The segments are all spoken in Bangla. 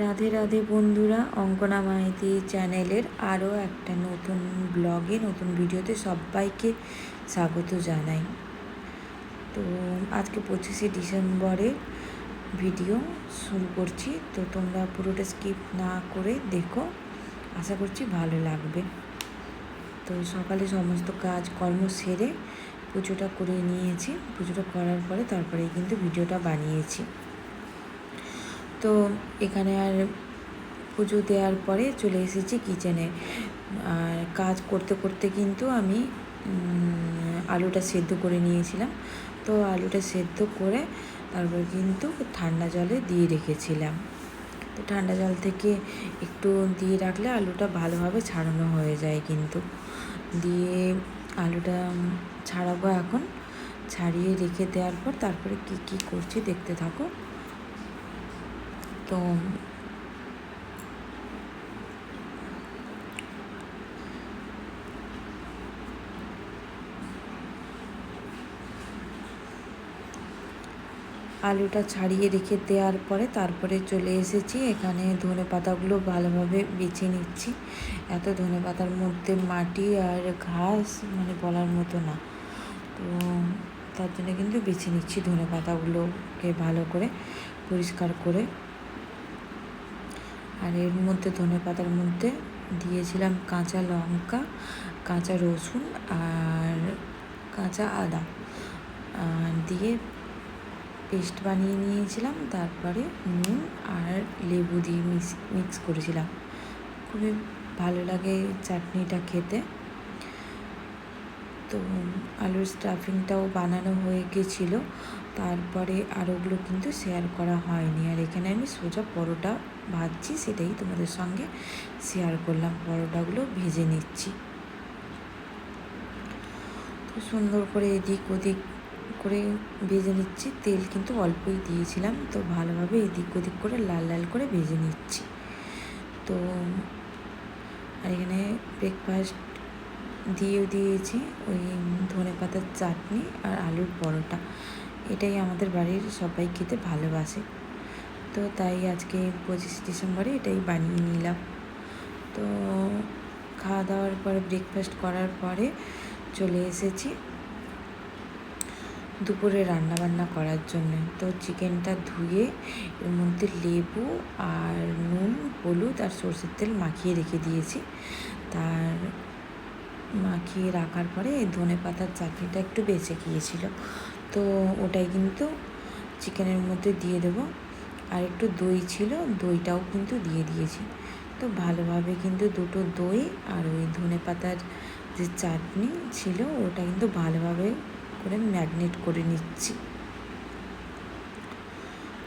রাধে রাধে বন্ধুরা, অঙ্কনা মাইতি চ্যানেলের আরও একটা নতুন ব্লগে, নতুন ভিডিওতে সবাইকে স্বাগত জানাই। তো আজকে পঁচিশে ডিসেম্বরে ভিডিও শুরু করছি, তো তোমরা পুরোটা স্কিপ না করে দেখো, আশা করছি ভালো লাগবে। তো সকালে সমস্ত কাজ কর্ম সেরে পুজোটা করে নিয়েছি, পুজোটা করার পরে তারপরে কিন্তু ভিডিওটা বানিয়েছি। তো এখানে আর পুজো দেওয়ার পরে চলে এসেছি কিচেনে আর কাজ করতে করতে কিন্তু আমি আলুটা সেদ্ধ করে নিয়েছিলাম। তো আলুটা সেদ্ধ করে তারপর কিন্তু ঠান্ডা জলে দিয়ে রেখেছিলাম। তো ঠান্ডা জল থেকে একটু দিয়ে রাখলে আলুটা ভালোভাবে ছাড়ানো হয়ে যায় কিন্তু। দিয়ে আলুটা ছাড়াবো এখন। ছাড়িয়ে রেখে দেওয়ার পর তারপরে কি কি করছি দেখতে থাকো। তো আলুটা ছাড়িয়ে রেখে দেওয়ার পরে তারপরে চলে এসেছি। এখানে ধনে পাতাগুলো ভালোভাবে বেছে নিচ্ছি। এত ধনে পাতার মধ্যে মাটি আর ঘাস মানে বলার মতো না। তো তার জন্য কিন্তু বেছে নিচ্ছি ধনে পাতাগুলোকে ভালো করে পরিষ্কার করে। আর এর মধ্যে ধনে পাতার মধ্যে দিয়েছিলাম কাঁচা লঙ্কা, কাঁচা রসুন আর কাঁচা আদা। দিয়ে পেস্ট বানিয়ে নিয়েছিলাম, তারপরে নুন আর লেবু দিয়ে মিক্স মিক্স করেছিলাম। খুবই ভালো লাগে চাটনিটা খেতে। তো আলুর স্টাফিংটাও বানানো হয়ে গেছিল। তারপরে আর ওগুলো কিন্তু শেয়ার করা হয়নি। আর এখানে আমি সোজা পরোটা ভাজছি, সেটাই তোমাদের সঙ্গে শেয়ার করলাম। পরোটাগুলো ভেজে নিচ্ছি। তো সুন্দর করে এদিক ওদিক করে ভেজে নিচ্ছি। তেল কিন্তু অল্পই দিয়েছিলাম, তো ভালোভাবে এদিক ওদিক করে লাল লাল করে ভেজে নিচ্ছি। তো, আর এখানে ব্রেকফাস্ট দিয়েও দিয়েছি ওই ধনে পাতার চাটনি আর আলুর পরোটা। এটাই আমাদের বাড়ির সবাই খেতে ভালোবাসে। তো তাই আজকে পঁচিশ ডিসেম্বরে এটাই বানিয়ে নিলাম। তো খাওয়া দাওয়ার পরে ব্রেকফাস্ট করার পরে চলে এসেছি দুপুরে রান্না বান্না করার জন্য। তো চিকেনটা ধুয়ে এর মধ্যে লেবু আর নুন, হলুদ আর সর্ষের তেল মাখিয়ে রেখে দিয়েছি। তার মাখিয়ে রাখার পরে এই ধনে পাতার চাটনিটা একটু বেঁচে গিয়েছিল। তো ওটাই কিন্তু চিকেনের মধ্যে দিয়ে দেব। আর একটু দই ছিল, দইটাও কিন্তু দিয়ে দিয়েছি। তো ভালোভাবে কিন্তু দুটো দই আর ওই ধনে পাতার যে চাটনি ছিল, ওটা কিন্তু ভালোভাবে করে ম্যাগনেট করে নিচ্ছি।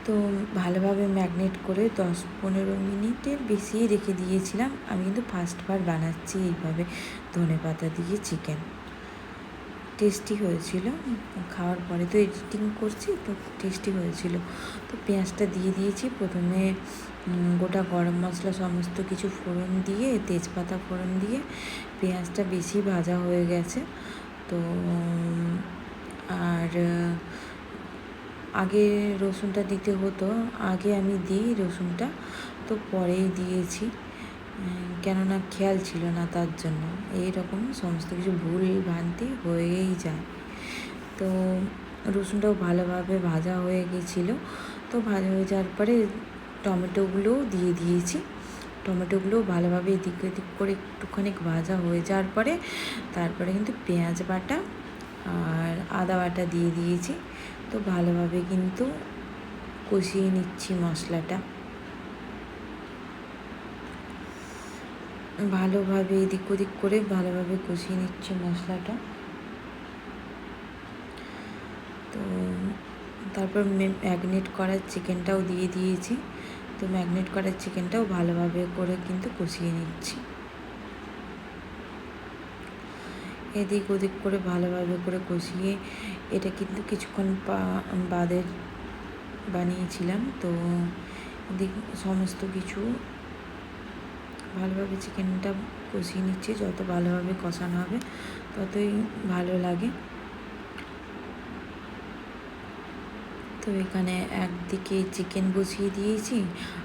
তো ভালোভাবে ম্যাগনেট করে দশ পনেরো মিনিটের বেশি রেখে দিয়েছিলাম। আমি কিন্তু ফার্স্টবার বানাচ্ছি এইভাবে ধনে পাতা দিয়ে চিকেন। টেস্টি হয়েছিল। খাওয়ার পরে তো এডিটিং করছি, তো টেস্টি হয়েছিল। তো পেঁয়াজটা দিয়ে দিয়েছি। প্রথমে গোটা গরম মশলা সমস্ত কিছু ফোড়ন দিয়ে, তেজপাতা ফোড়ন দিয়ে পেঁয়াজটা বেশি ভাজা হয়ে গেছে। তো আর আগে রসুনটা দিতে হতো, আগে আমি দিই রসুনটা, তো পরেই দিয়েছি। কেননা খেয়াল ছিল না তার জন্য। এই রকম সমস্ত কিছু ভুল ভ্রান্তি হয়েই যায়। তো রসুনটাও ভালোভাবে ভাজা হয়ে গেছিল। তো ভাজা হয়ে যাওয়ার পরে টমেটোগুলোও দিয়ে দিয়েছি। টমেটোগুলো ভালোভাবে এদিক ওদিক করে একটুখানি ভাজা হয়ে যাওয়ার পরে, তারপরে কিন্তু পেঁয়াজ বাটা আর আদা বাটা দিয়ে দিয়েছি। তো ভালোভাবে কিন্তু কষিয়ে নিচ্ছি মশলাটা। ভালোভাবে এদিক ওদিক করে ভালোভাবে কষিয়ে নিচ্ছি মশলাটা। তো তারপর ম্যাগনেট করার চিকেনটাও দিয়ে দিয়েছি। তো ম্যাগনেট করার চিকেনটাও ভালোভাবে করে কিন্তু কষিয়ে নিচ্ছি। এদিক ওদিক করে ভালোভাবে করে কষিয়ে এটা কিন্তু কিছুক্ষণ বাদের বানিয়েছিলাম। তো এদিক সমস্ত কিছু ভালোভাবে চিকেনটা কষিয়ে নিচ্ছি। যত ভালোভাবে কষানো হবে ততই ভালো লাগে। তো এখানে একদিকে চিকেন বসিয়ে দিয়েছি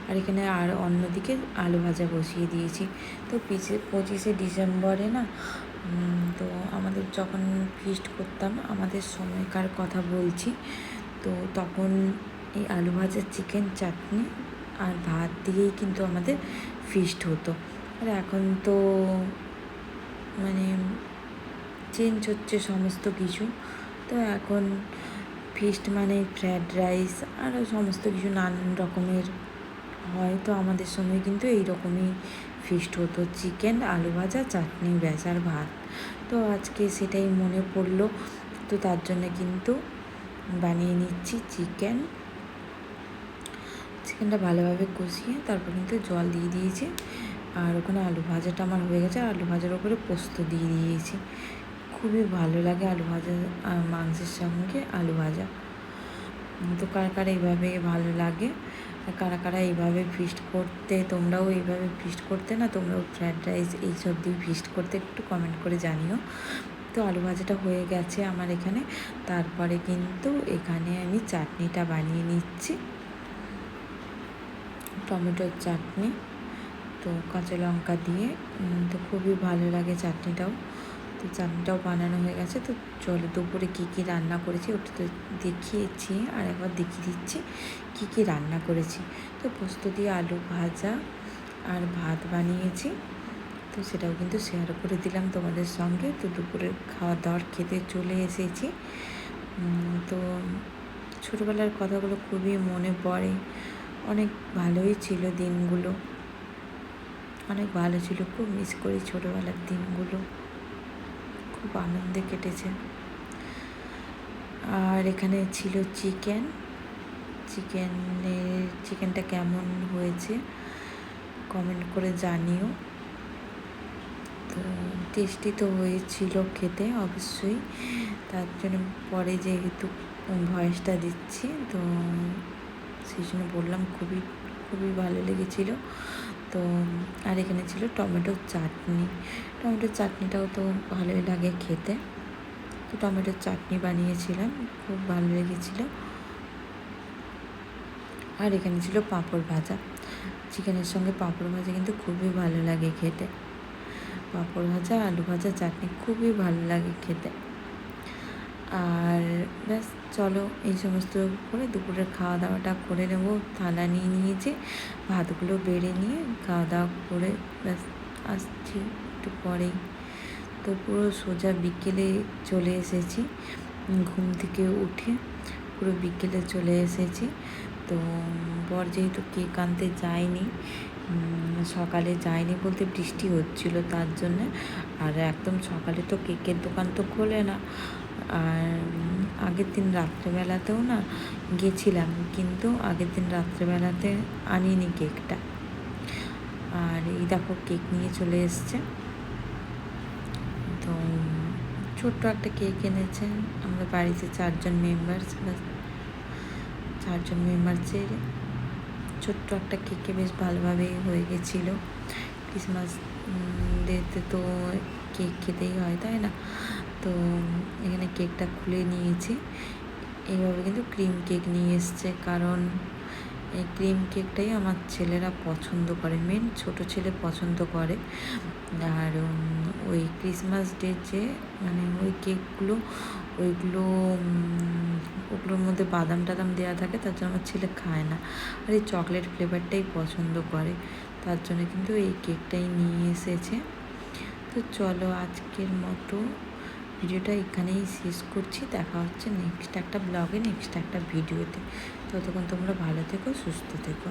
আর এখানে আর অন্যদিকে আলু ভাজা বসিয়ে দিয়েছি। তো পিছে পঁচিশে ডিসেম্বরে না তো আমাদের যখন ফিস্ট করতাম, আমাদের সময়কার কথা বলছি, তো তখন এই আলু ভাজা চিকেন চাটনি আর ভাত দিয়েই কিন্তু আমাদের ফিস্ট হতো। আর এখন তো মানে চেঞ্জ হচ্ছে সমস্ত কিছু। তো এখন ফিস্ট মানে ফ্রায়েড রাইস আরও সমস্ত কিছু নানান রকমের হয়। তো আমাদের সময় কিন্তু এই রকমই ফিস্ট হতো চিকেন আলু ভাজা, চাটনি ব্যাস ভাত। তো আজকে সেটাই মনে পড়ল। তো তার জন্য কিন্তু বানিয়ে নিচ্ছি চিকেন চিকেনটা ভালোভাবে কষিয়ে তারপর কিন্তু জল দিয়ে দিয়েছি। আর ওখানে আলু ভাজাটা আমার হয়ে গেছে। আলু ভাজার ওপরে পোস্ত দিয়ে দিয়েছি। খুবই ভালো লাগে আলু ভাজা মাংসের সঙ্গে আলু ভাজা। তো কার কার এইভাবে ভালো লাগে? কারা কারা এইভাবে ফিস্ট করতে, তোমরাও এইভাবে ফিস্ট করতে না, তোমরাও ফ্রায়েড রাইস এইসব দিয়ে ফিস্ট করতে একটু কমেন্ট করে জানিও। তো আলু ভাজাটা হয়ে গেছে আমার এখানে। তারপরে কিন্তু এখানে আমি চাটনিটা বানিয়ে নিচ্ছি। টমেটোর চাটনি, তো কাঁচা লঙ্কা দিয়ে তো খুবই ভালো লাগে চাটনিটাও। তো চাটনিটাও বানানো হয়ে গেছে। তো চলো দুপুরে কী কী রান্না করেছি ওটা তো দেখিয়েছি আর একবার দেখিয়ে দিচ্ছি কী কী রান্না করেছি। তো পোস্ত দিয়ে আলু ভাজা আর ভাত বানিয়েছি। তো সেটাও কিন্তু শেয়ার করে দিলাম তোমাদের সঙ্গে। তো দুপুরের খাওয়া দাওয়ার খেতে চলে এসেছি। তো ছোটোবেলার কথাগুলো খুবই মনে পড়ে। অনেক ভালোই ছিল দিনগুলো। অনেক ভালো ছিল। খুব মিস করি ছোটোবেলার দিনগুলো। খুব আনন্দে কেটেছে। আর এখানে ছিল চিকেন। চিকেনের চিকেনটা কেমন হয়েছে কমেন্ট করে জানিও। তো টেস্টি তো হয়েছিল খেতে অবশ্যই। তার জন্য পরে যেহেতু ভয়েসটা দিচ্ছি, তো সেই জন্য বললাম খুবই খুবই ভালো লেগেছিলো। তো, আর এখানে ছিল টমেটোর চাটনি। টমেটোর চাটনিটাও তো ভালোই লাগে খেতে। তো টমেটোর চাটনি বানিয়েছিলাম, খুব ভালো লেগেছিলো। আর এখানে ছিল পাঁপড় ভাজা। চিকেনের সঙ্গে পাঁপড় ভাজা কিন্তু খুবই ভালো লাগে খেতে। পাঁপড় ভাজা, আলু ভাজা, চাটনি খুবই ভালো লাগে খেতে। আর ব্যাস, চলো এই সমস্ত করে দুপুরের খাওয়া দাওয়াটা করে নেব। থালা নিয়ে নিয়েছি, ভাতগুলো বেড়ে নিয়ে খাওয়া দাওয়া করে ব্যাস, আসছি একটু পরেই। তো পুরো সোজা বিকেলে চলে এসেছি, ঘুম থেকে উঠে পুরো বিকেলে চলে এসেছি। তো বর যেহেতু কেক আনতে যায়নি সকালে যায়নি বলতে বৃষ্টি হচ্ছিল তার জন্যে, আর একদম সকালে তো কেকের দোকান তো খোলে না। আর আগের দিন রাত্রেবেলাতেও না গেছিলাম, কিন্তু আগের দিন রাত্রেবেলাতে আনিনি কেকটা। আর এই দেখো কেক নিয়ে চলে এসছে। তো ছোট্ট একটা কেক এনেছে। আমরা বাড়িতে চারজন মেম্বার চারজন মেম্বারসের ছোট্ট একটা কেকে বেশ ভালোভাবেই হয়ে গেছিল। ক্রিসমাস ডেতে তো কেক খেতেই হয়, তাই না? তো এখানে কেকটা খুলে নিয়েছি। এইভাবে কিন্তু ক্রিম কেক নিয়ে এসছে, কারণ এই ক্রিম কেকটাই আমার ছেলেরা পছন্দ করে মেন ছোট ছেলে পছন্দ করে। আর ওই ক্রিসমাস ডে যে মানে ওই কেকগুলো, ওইগুলো ওগুলোর মধ্যে বাদাম টাদাম দেওয়া থাকে, তার জন্য আমার ছেলে খায় না। আর এই চকলেট ফ্লেভারটাই পছন্দ করে, তার জন্য কিন্তু এই কেকটাই নিয়ে এসেছে। তো চলো আজকের মতো ভিডিওটা এখানেই শেষ করছি। দেখা হচ্ছে নেক্সট একটা ব্লগে নেক্সট একটা ভিডিওতে। ততক্ষণ তোমরা ভালো থেকো, সুস্থ থেকো।